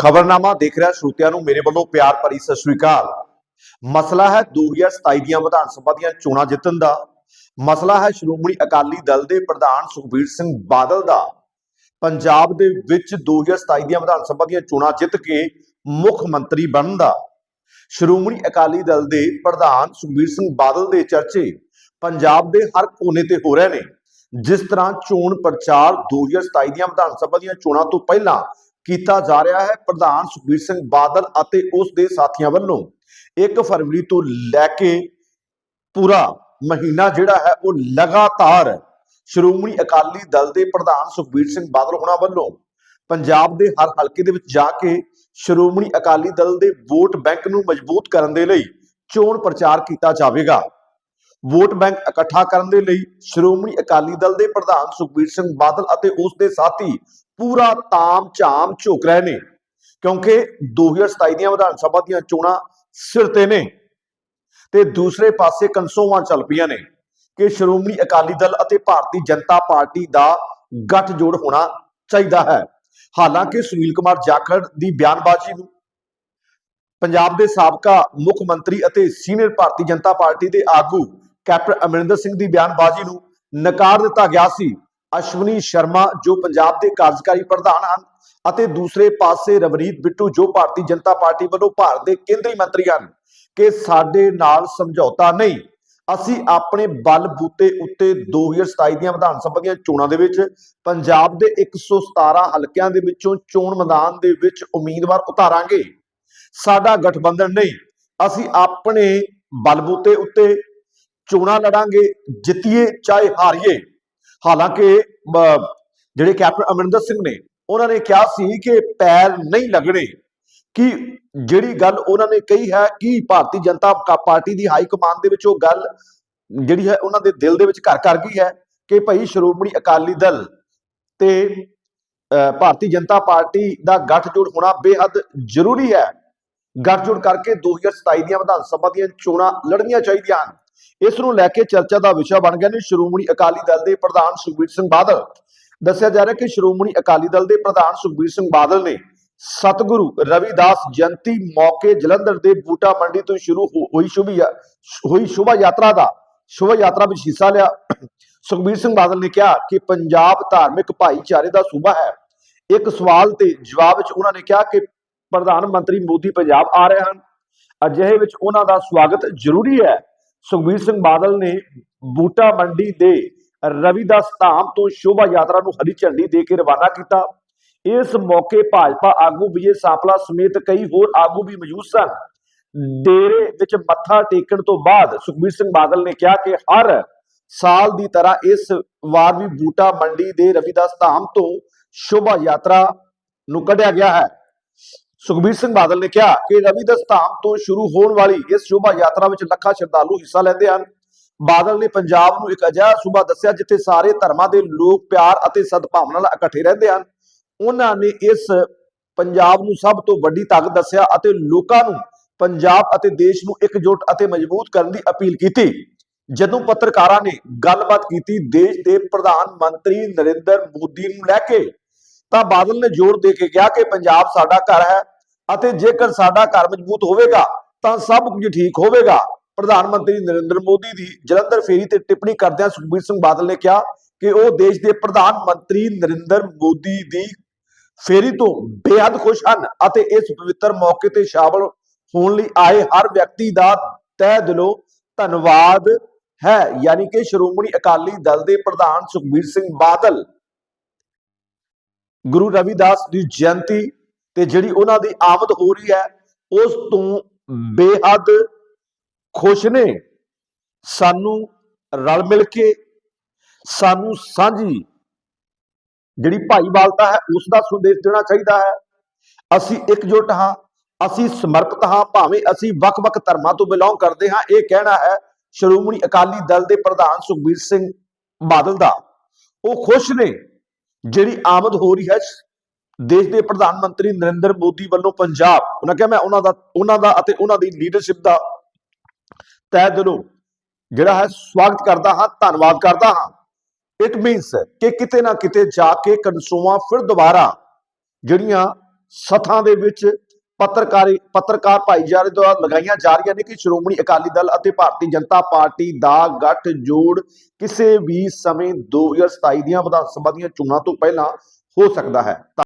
ਖਬਰਨਾਮਾ ਦੇਖ ਰਿਹਾ ਸਰੋਤਿਆਂ ਨੂੰ ਮੇਰੇ ਵੱਲੋਂ ਪਿਆਰ ਭਰੀ ਸਤਿ ਸ੍ਰੀ ਅਕਾਲ। ਮਸਲਾ ਹੈ 2027 ਦੀਆਂ ਵਿਧਾਨ ਸਭਾ ਦੀਆਂ ਚੋਣਾਂ ਜਿੱਤਣ ਦਾ। ਮਸਲਾ ਹੈ ਸ਼੍ਰੋਮਣੀ ਅਕਾਲੀ ਦਲ ਦੇ ਪ੍ਰਧਾਨ ਸੁਖਬੀਰ ਸਿੰਘ ਬਾਦਲ ਦਾ। ਪੰਜਾਬ ਦੇ ਵਿੱਚ 2027 ਦੀਆਂ ਵਿਧਾਨ ਸਭਾ ਦੀਆਂ ਚੋਣਾਂ ਜਿੱਤ ਕੇ ਮੁੱਖ ਮੰਤਰੀ ਬਣਨ ਦਾ। ਸ਼੍ਰੋਮਣੀ ਅਕਾਲੀ ਦਲ ਦੇ ਪ੍ਰਧਾਨ ਸੁਖਬੀਰ ਸਿੰਘ ਬਾਦਲ ਦੇ ਚਰਚੇ ਪੰਜਾਬ ਦੇ ਹਰ ਕੋਨੇ ਤੇ ਹੋ ਰਹੇ ਨੇ। ਜਿਸ ਤਰ੍ਹਾਂ ਚੋਣ ਪ੍ਰਚਾਰ 2027 ਦੀਆਂ ਵਿਧਾਨ ਸਭਾ ਦੀਆਂ ਚੋਣਾਂ ਤੋਂ ਪਹਿਲਾਂ ਕੀਤਾ ਜਾ ਰਿਹਾ ਹੈ ਪ੍ਰਧਾਨ ਸੁਖਬੀਰ ਸਿੰਘ ਬਾਦਲ ਅਤੇ ਉਸ ਦੇ ਸਾਥੀਆਂ ਵੱਲੋਂ। 1 ਫਰਵਰੀ ਤੋਂ ਲੈ ਕੇ ਪੂਰਾ ਮਹੀਨਾ ਜਿਹੜਾ ਹੈ ਉਹ ਲਗਾਤਾਰ ਸ਼੍ਰੋਮਣੀ ਅਕਾਲੀ ਦਲ ਦੇ ਪ੍ਰਧਾਨ ਸੁਖਬੀਰ ਸਿੰਘ ਬਾਦਲ ਹੋਣਾ ਵੱਲੋਂ ਪੰਜਾਬ ਦੇ ਹਰ ਹਲਕੇ ਦੇ ਵਿੱਚ ਜਾ ਕੇ ਸ਼੍ਰੋਮਣੀ ਅਕਾਲੀ ਦਲ ਦੇ ਵੋਟ ਬੈਂਕ ਨੂੰ ਮਜ਼ਬੂਤ ਕਰਨ ਦੇ ਲਈ ਚੋਣ ਪ੍ਰਚਾਰ ਕੀਤਾ ਜਾਵੇਗਾ। ਵੋਟ ਬੈਂਕ ਇਕੱਠਾ ਕਰਨ ਦੇ ਲਈ ਸ਼੍ਰੋਮਣੀ ਅਕਾਲੀ ਦਲ ਦੇ ਪ੍ਰਧਾਨ ਸੁਖਬੀਰ ਸਿੰਘ ਬਾਦਲ ਅਤੇ ਉਸ ਦੇ ਸਾਥੀ ਪੂਰਾ ਤਾਮ ਝਾਮ ਝੁਕ ਰਹੇ ਨੇ, ਕਿਉਂਕਿ 2027 ਦੀਆਂ ਵਿਧਾਨ ਸਭਾ ਦੀਆਂ ਚੋਣਾਂ ਸਿਰ ਤੇ ਨੇ ਤੇ ਦੂਸਰੇ ਪਾਸੇ ਕਨਸੋਵਾਂ ਚੱਲ ਪਈਆਂ ਨੇ ਕਿ ਸ਼੍ਰੋਮਣੀ ਅਕਾਲੀ ਦਲ ਅਤੇ ਭਾਰਤੀ ਜਨਤਾ ਪਾਰਟੀ ਦਾ ਗੱਠਜੋੜ ਹੋਣਾ ਚਾਹੀਦਾ ਹੈ। ਹਾਲਾਂਕਿ ਸੁਨੀਲ ਕੁਮਾਰ ਜਾਖੜ ਦੀ ਬਿਆਨਬਾਜ਼ੀ ਨੂੰ ਪੰਜਾਬ ਦੇ ਸਾਬਕਾ ਮੁੱਖ ਮੰਤਰੀ ਅਤੇ ਸੀਨੀਅਰ ਭਾਰਤੀ ਜਨਤਾ ਪਾਰਟੀ ਦੇ ਆਗੂ ਕੈਪਟਨ ਅਮਰਿੰਦਰ ਸਿੰਘ ਦੀ ਬਿਆਨਬਾਜ਼ੀ ਨੂੰ ਨਕਾਰ ਦਿੱਤਾ ਗਿਆ ਸੀ। ਅਸ਼ਵਨੀ ਸ਼ਰਮਾ, ਜੋ ਪੰਜਾਬ ਦੇ ਕਾਰਜਕਾਰੀ ਪ੍ਰਧਾਨ ਹਨ ਅਤੇ ਦੂਸਰੇ ਪਾਸੇ ਰਵਨੀਤ ਬਿੱਟੂ, ਜੋ ਭਾਰਤੀ ਜਨਤਾ ਪਾਰਟੀ ਵੱਲੋਂ ਭਾਰਤ ਦੇ ਕੇਂਦਰੀ ਮੰਤਰੀ ਹਨ, ਕਿ ਸਾਡੇ ਨਾਲ ਸਮਝੌਤਾ ਨਹੀਂ। ਅਸੀਂ ਆਪਣੇ ਬਲ ਬੂਤੇ ਉੱਤੇ 2027 ਦੀਆਂ ਵਿਧਾਨ ਸਭਾ ਦੀਆਂ ਚੋਣਾਂ ਦੇ ਵਿੱਚ ਪੰਜਾਬ ਦੇ 117 ਹਲਕਿਆਂ ਦੇ ਵਿੱਚੋਂ ਚੋਣ ਮੈਦਾਨ ਦੇ ਵਿੱਚ ਉਮੀਦਵਾਰ ਉਤਾਰਾਂਗੇ। ਸਾਡਾ ਗਠਬੰਧਨ ਨਹੀਂ। ਅਸੀਂ ਆਪਣੇ ਬਲ ਬੂਤੇ ਉੱਤੇ ਚੋਣਾਂ ਲੜਾਂਗੇ, ਜਿੱਤੀਏ ਚਾਹੇ ਹਾਰੀਏ। ਹਾਲਾਂਕਿ ਜਿਹੜੇ ਕੈਪਟਨ ਅਮਰਿੰਦਰ ਸਿੰਘ ਨੇ, ਉਹਨਾਂ ਨੇ ਕਿਹਾ ਸੀ ਕਿ ਪੈਰ ਨਹੀਂ ਲੱਗਣੇ। ਕਿ ਜਿਹੜੀ ਗੱਲ ਉਹਨਾਂ ਨੇ ਕਹੀ ਹੈ ਕਿ ਭਾਰਤੀ ਜਨਤਾ ਕਾ- ਪਾਰਟੀ ਦੀ ਹਾਈ ਕਮਾਂਡ ਦੇ ਵਿੱਚ ਉਹ ਗੱਲ ਜਿਹੜੀ ਹੈ ਉਹਨਾਂ ਦੇ ਦਿਲ ਦੇ ਵਿੱਚ ਘਰ ਕਰ ਗਈ ਹੈ ਕਿ ਭਾਈ ਸ਼੍ਰੋਮਣੀ ਅਕਾਲੀ ਦਲ ਤੇ ਭਾਰਤੀ ਜਨਤਾ ਪਾਰਟੀ ਦਾ ਗੱਠਜੋੜ ਹੋਣਾ ਬੇਹੱਦ ਜ਼ਰੂਰੀ ਹੈ। ਗੱਠਜੋੜ ਕਰਕੇ 2027 ਦੀਆਂ ਵਿਧਾਨ ਸਭਾ ਦੀਆਂ ਚੋਣਾਂ ਲੜਨੀਆਂ ਚਾਹੀਦੀਆਂ ਹਨ। ਇਸ ਨੂੰ ਲੈ ਕੇ ਚਰਚਾ ਦਾ ਵਿਸ਼ਾ ਬਣ ਗਿਆ ਨੇ ਸ਼੍ਰੋਮਣੀ ਅਕਾਲੀ ਦਲ ਦੇ ਪ੍ਰਧਾਨ ਸੁਖਬੀਰ ਸਿੰਘ ਬਾਦਲ। ਦੱਸਿਆ ਜਾ ਰਿਹਾ ਕਿ ਸ਼੍ਰੋਮਣੀ ਅਕਾਲੀ ਦਲ ਦੇ ਪ੍ਰਧਾਨ ਸੁਖਬੀਰ ਸਿੰਘ ਬਾਦਲ ਨੇ ਸਤਿਗੁਰੂ ਰਵਿਦਾਸ ਜਯੰਤੀ ਮੌਕੇ ਜਲੰਧਰ ਦੇ ਬੂਟਾ ਮੰਡੀ ਤੋਂ ਸ਼ੁਰੂ ਹੋਈ ਸ਼ੁਭ ਹੋਈ ਸ਼ੋਭਾ ਯਾਤਰਾ ਦਾ ਸ਼ੋਭਾ ਯਾਤਰਾ ਵਿੱਚ ਹਿੱਸਾ ਲਿਆ। ਸੁਖਬੀਰ ਸਿੰਘ ਬਾਦਲ ਨੇ ਕਿਹਾ ਕਿ ਪੰਜਾਬ ਧਾਰਮਿਕ ਭਾਈਚਾਰੇ ਦਾ ਸੂਬਾ ਹੈ। ਇੱਕ ਸਵਾਲ ਤੇ ਜਵਾਬ ਵਿੱਚ ਉਹਨਾਂ ਨੇ ਕਿਹਾ ਕਿ ਪ੍ਰਧਾਨ ਮੰਤਰੀ ਮੋਦੀ ਪੰਜਾਬ ਆ ਰਹੇ ਹਨ। ਅਜਿਹੇ ਵਿੱਚ ਉਹਨਾਂ ਦਾ ਸਵਾਗਤ ਜ਼ਰੂਰੀ ਹੈ। ਸੁਖਬੀਰ ਸਿੰਘ ਬਾਦਲ ਨੇ ਬੂਟਾ ਮੰਡੀ ਦੇ ਰਵੀਦਾਸ ਧਾਮ ਤੋਂ ਸ਼ੋਭਾ ਯਾਤਰਾ ਨੂੰ ਹਰੀ ਝੰਡੀ ਦੇ ਕੇ ਰਵਾਨਾ ਕੀਤਾ। ਇਸ ਮੌਕੇ ਭਾਜਪਾ ਆਗੂ ਵਿਜੇ ਸਾਪਲਾ ਸਮੇਤ ਕਈ ਹੋਰ ਆਗੂ ਵੀ ਮੌਜੂਦ ਸਨ। ਡੇਰੇ ਵਿੱਚ ਮੱਥਾ ਟੇਕਣ ਤੋਂ ਬਾਅਦ ਸੁਖਬੀਰ ਸਿੰਘ ਬਾਦਲ ਨੇ ਕਿਹਾ ਕਿ ਹਰ ਸਾਲ ਦੀ ਤਰ੍ਹਾਂ ਇਸ ਵਾਰ ਵੀ ਬੂਟਾ ਮੰਡੀ ਦੇ ਰਵਿਦਾਸ ਧਾਮ ਤੋਂ ਸ਼ੋਭਾ ਯਾਤਰਾ ਨੂੰ ਕੱਢਿਆ ਗਿਆ ਹੈ। ਸੁਖਬੀਰ ਸਿੰਘ ਬਾਦਲ ਨੇ ਕਿਹਾ ਕਿ ਰਵਿਦਾਸ ਧਾਮ ਤੋਂ ਸ਼ੁਰੂ ਹੋਣ ਵਾਲੀ ਇਸ ਸ਼ੋਭਾ ਯਾਤਰਾ ਵਿੱਚ ਲੱਖਾਂ ਸ਼ਰਧਾਲੂ ਹਿੱਸਾ ਲੈਂਦੇ ਹਨ। ਬਾਦਲ ਨੇ ਪੰਜਾਬ ਨੂੰ ਇੱਕ ਅਜਿਹਾ ਸੂਬਾ ਦੱਸਿਆ ਜਿੱਥੇ ਸਾਰੇ ਧਰਮਾਂ ਦੇ ਲੋਕ ਪਿਆਰ ਅਤੇ ਸਦਭਾਵਨਾ ਨਾਲ ਇਕੱਠੇ ਰਹਿੰਦੇ ਹਨ। ਉਹਨਾਂ ਨੇ ਇਸ ਪੰਜਾਬ ਨੂੰ ਸਭ ਤੋਂ ਵੱਡੀ ਤਾਕਤ ਦੱਸਿਆ ਅਤੇ ਲੋਕਾਂ ਨੂੰ ਪੰਜਾਬ ਅਤੇ ਦੇਸ਼ ਨੂੰ ਇਕਜੁੱਟ ਅਤੇ ਮਜ਼ਬੂਤ ਕਰਨ ਦੀ ਅਪੀਲ ਕੀਤੀ। ਜਦੋਂ ਪੱਤਰਕਾਰਾਂ ਨੇ ਗੱਲਬਾਤ ਕੀਤੀ ਦੇਸ਼ ਦੇ ਪ੍ਰਧਾਨ ਮੰਤਰੀ ਨਰਿੰਦਰ ਮੋਦੀ ਨੂੰ ਲੈ ਕੇ, ਤਾਂ ਬਾਦਲ ਨੇ ਜ਼ੋਰ ਦੇ ਕੇ ਕਿਹਾ ਕਿ ਪੰਜਾਬ ਸਾਡਾ ਘਰ ਹੈ ਅਤੇ ਜੇਕਰ ਸਾਡਾ ਘਰ ਮਜ਼ਬੂਤ ਹੋਵੇਗਾ, ਤਾਂ ਸਭ ਕੁਝ ਠੀਕ ਹੋਵੇਗਾ। ਪ੍ਰਧਾਨ ਮੰਤਰੀ ਨਰਿੰਦਰ ਮੋਦੀ ਦੀ ਜਲੰਧਰ ਫੇਰੀ ਤੇ ਟਿੱਪਣੀ ਕਰਦਿਆਂ ਸੁਖਬੀਰ ਸਿੰਘ ਬਾਦਲ ਨੇ ਕਿਹਾ ਕਿ ਉਹ ਦੇਸ਼ ਦੇ ਪ੍ਰਧਾਨ ਮੰਤਰੀ ਨਰਿੰਦਰ ਮੋਦੀ ਦੀ ਫੇਰੀ ਤੋਂ ਬੇहद ਖੁਸ਼ ਹਨ ਅਤੇ ਇਸ ਪਵਿੱਤਰ ਮੌਕੇ ਤੇ ਸ਼ਾਮਲ ਹੋਣ ਲਈ ਆਏ ਹਰ ਵਿਅਕਤੀ ਦਾ ਤਹਿ ਦਿਲੋਂ ਧੰਨਵਾਦ ਹੈ। ਯਾਨੀ ਕਿ ਸ਼੍ਰੋਮਣੀ ਅਕਾਲੀ ਦਲ ਦੇ ਪ੍ਰਧਾਨ ਸੁਖਬੀਰ ਸਿੰਘ ਬਾਦਲ, ਗੁਰੂ ਰਵਿਦਾਸ ਦੀ ਜਯੰਤੀ ਤੇ ਜਿਹੜੀ ਉਹਨਾਂ ਦੀ ਆਮਦ ਹੋ ਰਹੀ ਹੈ, ਉਸ ਤੋਂ ਬੇਹੱਦ ਖੁਸ਼ ਨੇ। ਸਾਨੂੰ ਰਲ ਮਿਲ ਕੇ, ਸਾਨੂੰ ਸਾਂਝੀ ਜਿਹੜੀ ਭਾਈਵਾਲਤਾ ਹੈ, ਉਸ ਦਾ ਸੰਦੇਸ਼ ਦੇਣਾ ਚਾਹੀਦਾ ਹੈ। ਅਸੀਂ ਇਕਜੁੱਟ ਹਾਂ, ਅਸੀਂ ਸਮਰਪਿਤ ਹਾਂ, ਭਾਵੇਂ ਅਸੀਂ ਵੱਖ-ਵੱਖ ਧਰਮਾਂ ਤੋਂ ਬਿਲੋਂਗ ਕਰਦੇ ਹਾਂ, ਇਹ ਕਹਿਣਾ ਹੈ ਸ਼੍ਰੋਮਣੀ ਅਕਾਲੀ ਦਲ ਦੇ ਪ੍ਰਧਾਨ ਸੁਖਬੀਰ ਸਿੰਘ ਬਾਦਲ ਦਾ। ਉਹ ਖੁਸ਼ ਨੇ, ਜਿਹੜੀ ਆਮਦ ਹੋ ਰਹੀ ਹੈ ਦੇਸ਼ ਦੇ ਪ੍ਰਧਾਨ ਮੰਤਰੀ ਨਰਿੰਦਰ ਮੋਦੀ ਵੱਲੋਂ ਪੰਜਾਬ, ਉਹਨਾਂ ਕਿਹਾ ਮੈਂ ਉਹਨਾਂ ਦਾ ਉਹਨਾਂ ਦਾ ਅਤੇ ਉਹਨਾਂ ਦੀ ਲੀਡਰਸ਼ਿਪ ਦਾ ਤਹਿ ਦਿਲੋਂ ਜਿਹੜਾ ਹੈ ਸਵਾਗਤ ਕਰਦਾ ਹਾਂ, ਧੰਨਵਾਦ ਕਰਦਾ ਹਾਂ। ਇਟ ਮੀਨਸ ਕਿ ਕਿਤੇ ਨਾ ਕਿਤੇ ਜਾ ਕੇ ਕਨਸੂਆਂ ਫਿਰ ਦੁਬਾਰਾ ਜਿਹੜੀਆਂ ਸਥਾਂ ਦੇ ਵਿੱਚ ਪੱਤਰਕਾਰੀ, ਪੱਤਰਕਾਰ ਭਾਈਚਾਰੇ ਦੁਆਰਾ ਲਗਾਈਆਂ ਜਾ ਰਹੀਆਂ ਨੇ ਕਿ ਸ਼੍ਰੋਮਣੀ ਅਕਾਲੀ ਦਲ ਅਤੇ ਭਾਰਤੀ ਜਨਤਾ ਪਾਰਟੀ ਦਾ ਗੱਠਜੋੜ ਕਿਸੇ ਵੀ ਸਮੇਂ 2027 ਦੀਆਂ ਵਿਧਾਨ ਸਭਾ ਦੀਆਂ ਚੋਣਾਂ ਤੋਂ ਪਹਿਲਾਂ ਹੋ ਸਕਦਾ ਹੈ।